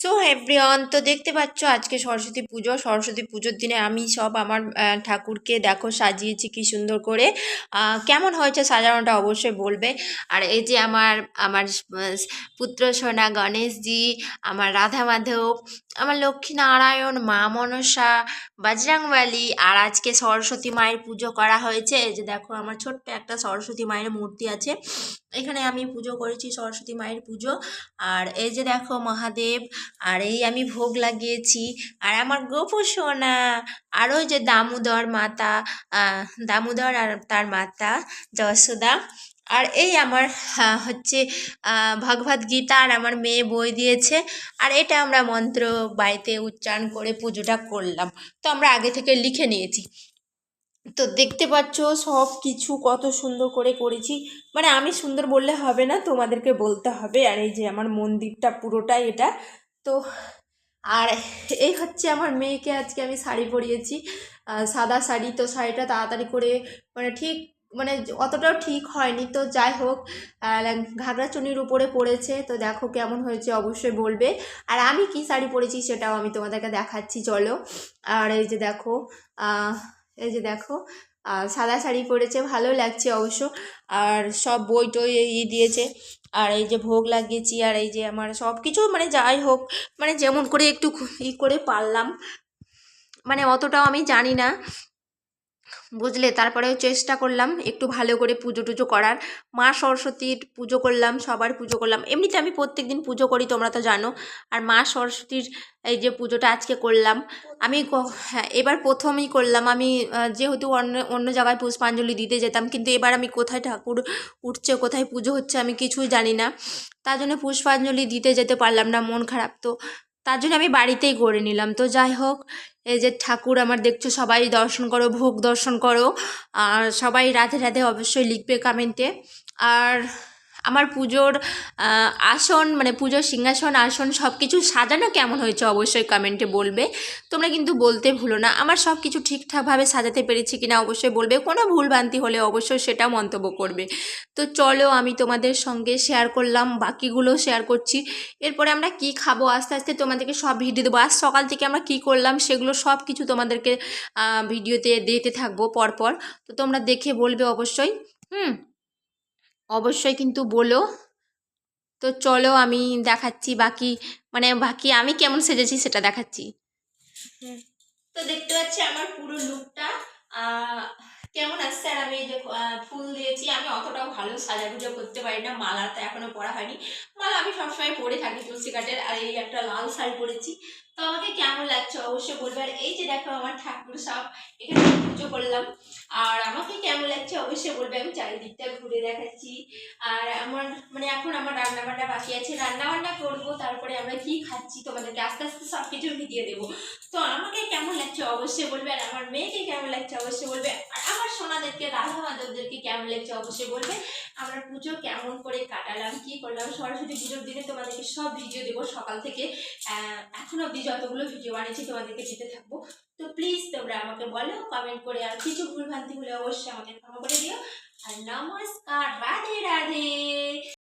So everyone তো দেখতে পাচ্ছ আজকে সরস্বতী পুজো। সরস্বতী পুজোর দিনে আমি সব আমার ঠাকুরকে দেখো সাজিয়েছি কি সুন্দর করে। কেমন হয়েছে সাজানোটা অবশ্যই বলবে। আর এই যে আমার আমার পুত্র সোনা গণেশজি, আমার রাধা মাধব, আমার লক্ষ্মী নারায়ণ, মা মনসা বজরংবলী আর আজকে সরস্বতী মায়ের পুজো করা হয়েছে। এই যে দেখো আমার ছোট্ট একটা সরস্বতী মায়ের মূর্তি আছে। এখানে আমি পুজো করেছি সরস্বতী মায়ের পুজো। আর এই যে দেখো মহাদেব আর এই আমি ভোগ লাগিয়েছি। আর আমার গোপু সোনা আর ওই যে দামোদর মাতা দামোদর আর তার মাতা যশোদা। আর এই আমার হচ্ছে আহ, ভগবদ গীতা আর আমার মেয়ে বই দিয়েছে। আর এটা আমরা মন্ত্র বাড়িতে উচ্চারণ করে পুজোটা করলাম। তো আমরা আগে থেকে লিখে নিয়েছি। তো দেখতে পাচ্ছ সব কিছু কত সুন্দর করে করেছি। মানে আমি সুন্দর বললে হবে না তোমাদেরকে বলতে হবে। আর এই যে আমার মন্দিরটা পুরোটাই এটা। তো আর এই হচ্ছে আমার মেয়েকে আজকে আমি শাড়ি পরিয়েছি। সাদা শাড়ি। তো শাড়িটা তাড়াতাড়ি করে মানে ঠিক মানে অতটাও ঠিক হয়নি। তো যাই হোক আহ, ঘাগরা চুনির উপরে পড়েছে। তো দেখো কেমন হয়েছে অবশ্যই বলবে। আর আমি কি শাড়ি পরেছি সেটাও আমি তোমাদেরকে দেখাচ্ছি চলো। আর এই যে দেখো এই যে দেখো সাদা শাড়ি পরেছে, ভালো লাগছে অবশ্য। আর সব বই টই ই দিয়েছে। আর এই যে ভোগ লাগিয়েছি, আর এই যে আমার সব কিছু মানে যাই হোক মানে যেমন করে একটু ই করে পারলাম। মানে অতটাও আমি জানি না। বুঝলে? তারপরেও চেষ্টা করলাম একটু ভালো করে পুজো টুজো করার। মা সরস্বতীর পুজো করলাম, সবার পুজো করলাম। এমনিতে আমি প্রত্যেক দিন পুজো করি, তোমরা তো জানো। আর মা সরস্বতীর এই যে পুজোটা আজকে করলাম। আমি হ্যাঁ এবার প্রথমই করলাম আমি যেহেতু অন্য অন্য জায়গায় পুষ্পাঞ্জলি দিতে যেতাম, কিন্তু এবার আমি কোথায় ঠাকুর উঠছে, কোথায় পুজো হচ্ছে আমি কিছুই জানি না। তার জন্য পুষ্পাঞ্জলি দিতে যেতে পারলাম না, মন খারাপ তো। তার জন্য আমি বাড়িতেই করে নিলাম। তো যাই হোক, এই যে ঠাকুর আমার দেখছ, সবাই দর্শন করো, ভোগ দর্শন করো। আর সবাই রাধে রাধে অবশ্যই লিখবে কমেন্টে আর আমার পুজোর আসন মানে পুজোর সিংহাসন, আসন সব কিছু সাজানো কেমন হয়েছে অবশ্যই কমেন্টে বলবে। তোমরা কিন্তু বলতে ভুলো না। আমার সব কিছু ঠিকঠাকভাবে সাজাতে পেরেছি কিনা অবশ্যই বলবে। কোনো ভুলভ্রান্তি হলে অবশ্যই সেটা মন্তব্য করবে। তো চলো আমি তোমাদের সঙ্গে শেয়ার করলাম, বাকিগুলো শেয়ার করছি। এরপরে আমরা কি খাব? আস্তে আস্তে তোমাদেরকে সব ভিডিও দেবো। আজ সকাল থেকে আমরা কি করলাম সেগুলো সব কিছু তোমাদেরকে ভিডিওতে দিতে থাকব পরপর। তো তোমরা দেখে বলবে অবশ্যই। হুম অবশ্যই কিন্তু বলো। তো চলো আমি দেখাচ্ছি বাকি মানে বাকি আমি কেমন সেজেছি সেটা দেখাচ্ছি। তো দেখতে পাচ্ছি আমার পুরো লুকটা কেমন আসছে আর আমি যে ফুল দিয়েছি, আমি অতটাও ভালো সাজাগুজো করতে পারি না, মালা তো এখনও পরা হয়নি। মালা আমি সবসময় পরে থাকি তুলসী কাঠের, আর এই একটা লাল শাড়ি পরেছি। তো আমাকে কেমন লাগছে অবশ্যই বলবে আর এই যে দেখো, আমার ঠাকুর সব এখানে পুজো করলাম। আর আমাকে কেমন লাগছে অবশ্যই বলবে, আমি চারিদিকটা ঘুরে দেখাচ্ছি। আর আমার মানে এখন আমার রান্না বান্না বাকি আছে। রান্না বান্না করব, তারপরে আমরা কি খাচ্ছি তোমাদেরকে আস্তে আস্তে সব কিছু ভিডিও দেবো। তো আমাকে কেমন লাগছে অবশ্যই বলবে, আর আমার মেয়েকে কেমন লাগছে অবশ্যই বলবে, আর আমার সোনাদেরকে রাধা মাধবদেরকে কেমন লাগছে অবশ্যই বলবে। আমরা পুজো কেমন করে কাটালাম, কি করলাম সরস্বতী পুজোর দিনে তোমাদেরকে সব ভিডিও দেবো। সকাল থেকে এখন অবধি যতগুলো ভিডিও বানিয়েছি তোমাদেরকে দিতে থাকব। তো প্লিজ তোমরা আমাকে বলো কমেন্ট করে আর কিছু ভুলভ্রান্তি হলে অবশ্যই আমাকে ক্ষমা করে দিও। আর নমস্কার, রাধে রাধে।